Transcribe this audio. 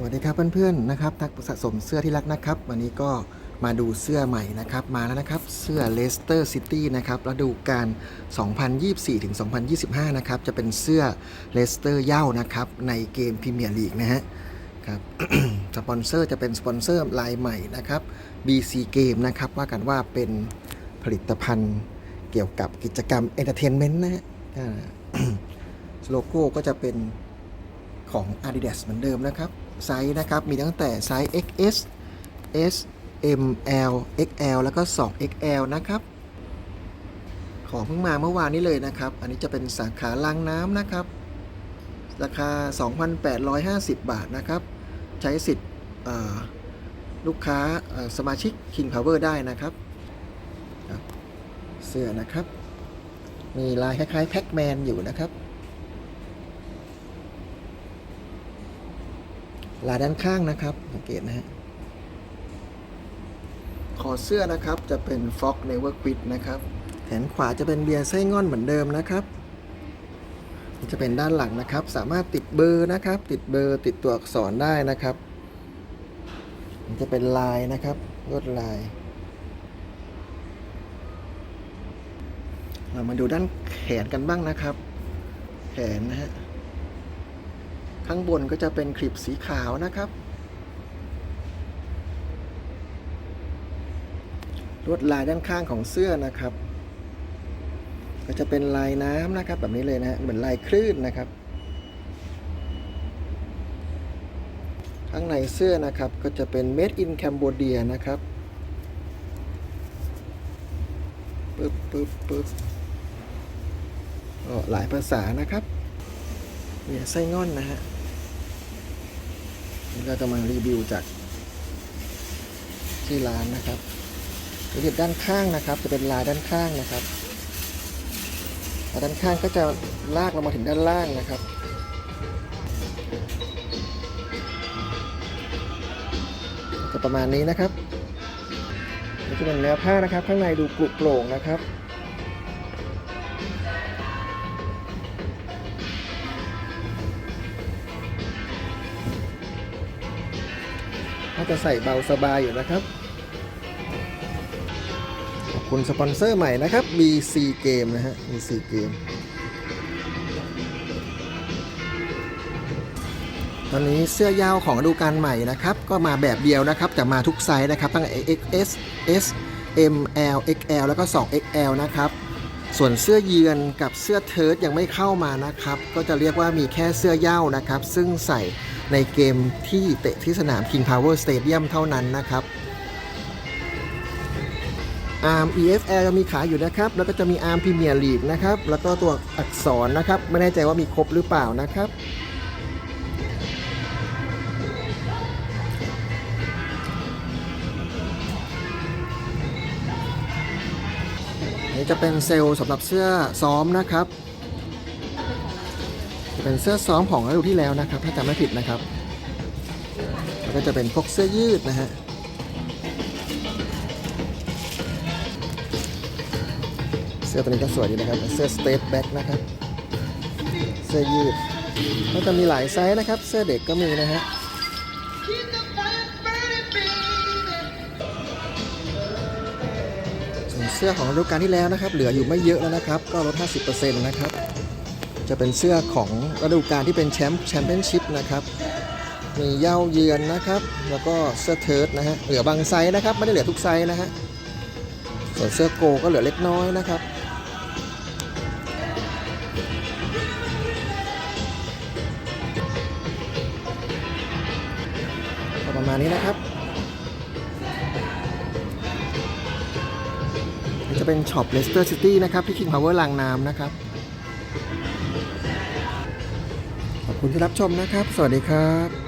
สวัสดีครับเพื่อนๆนะครับนักสะสมเสื้อที่รักนะครับ วันนี้ก็มาดูเสื้อใหม่นะครับ มาแล้วนะครับเสื้อเลสเตอร์ซิตี้นะครับฤดูกาล 2024ถึง2025 นะครับ จะเป็นเสื้อเลสเตอร์เย่านะครับ ในเกมพรีเมียร์ลีกนะฮะครับสปอนเซอร์จะเป็นสปอนเซอร์รายใหม่นะครับ BC Game นะครับ ว่ากันว่าเป็นผลิตภัณฑ์เกี่ยวกับกิจกรรมเอนเตอร์เทนเมนต์นะฮะโลโก้ก็จะเป็น ของ Adidas เหมือนเดิมนะครับ ไซส์นะครับ มีตั้งแต่ไซส์ XS S M L XL แล้วก็ 2XL นะครับ ของเพิ่งมาเมื่อวานนี้เลยนะครับ อันนี้จะเป็นสาขาลังน้ำนะครับ ราคา 2,850 บาทนะครับ ใช้สิทธิ์ลูกค้าสมาชิก King Power ได้นะครับครับเสื้อนะครับ มีลายคล้ายๆแพ็กแมนอยู่นะครับ ลายด้านข้างนะครับสังเกตนะฮะคอเสื้อนะครับจะเป็น Fox Never Quit นะครับแขนขวาจะเป็นเบียร์ไส้ง่อนเหมือนเดิมนะครับจะเป็นด้านหลังนะครับ สามารถติดเบอร์นะครับ ติดเบอร์ติดตัวอักษรได้นะครับมันจะเป็นลายนะครับลวดลาย เรามาดูด้านแขนกันบ้างนะครับ แขนนะฮะ ข้างบนก็จะเป็นคลิปสีขาวนะครับ ลวดลายด้านข้างของเสื้อนะครับ ก็จะเป็นลายน้ำนะครับ แบบนี้เลยนะฮะเหมือนลายคลื่นนะครับ ข้างในเสื้อนะครับก็จะเป็น made in Cambodia นะครับปึ๊บปึ๊บปึ๊บหลายภาษานะครับเนี่ยไส้งอนนะฮะ นี่เราจะมารีวิวจากที่ร้านนะครับระเบียบด้านข้างนะครับ จะเป็นลายด้านข้างนะครับด้านข้างก็จะลากลงมาถึงด้านล่างนะครับจะประมาณนี้นะครับนี่จะเป็นเนื้อผ้านะครับ ข้างในดูกรุโปร่งนะครับ จะใส่เบาสบายอยู่นะครับ ขอบคุณสปอนเซอร์ใหม่นะครับ BC Game นะฮะ BC Game ตอนนี้เสื้อยาวของฤดูกาลใหม่นะครับ ก็มาแบบเดียวนะครับ แต่มาทุกไซส์นะครับ ตั้งแต่ XS S M L XL แล้วก็ 2XL นะครับส่วนเสื้อเยือนกับเสื้อเทิร์ดยังไม่เข้ามานะครับ ก็จะเรียกว่ามีแค่เสื้อเย่านะครับ ซึ่งใส่ ในเกมที่เตะที่สนาม King Power Stadium เท่านั้นนะครับ ARM EFL ยังมีขายอยู่นะครับ แล้วก็จะมี ARM Premier League นะครับ แล้วก็ตัวอักษรนะครับ ไม่แน่ใจว่ามีครบหรือเปล่านะครับนี่จะเป็นเซลล์สำหรับเสื้อซ้อมนะครับ เป็นเสื้อซ้อมของฤดูที่แล้วนะครับ ถ้าจำไม่ผิดนะครับ แล้วก็จะเป็นพวกเสื้อยืดนะฮะเสื้อตัวนี้ก็สวยดีนะครับเป็นเสื้อสเตทแบ็กนะครับเสื้อยืดก็จะมีหลายไซส์นะครับ เสื้อเด็กก็มีนะฮะส่วนเสื้อของฤดูกาลที่แล้วนะครับ เหลืออยู่ไม่เยอะแล้วนะครับ ก็ลด 50%นะครับ จะเป็นเสื้อของฤดูกาลที่เป็นแชมป์แชมเปี้ยนชิพนะครับ มีเย้าเยือนนะครับ แล้วก็เสื้อเทิร์ดนะฮะ เหลือบางไซส์นะครับ ไม่ได้เหลือทุกไซส์นะฮะ ส่วนเสื้อโกก็เหลือเล็กน้อยนะครับประมาณนี้นะครับ จะเป็นช็อปเลสเตอร์ซิตี้นะครับที่ King Power ลางน้ำนะครับ คุณที่รับชมนะครับ สวัสดีครับ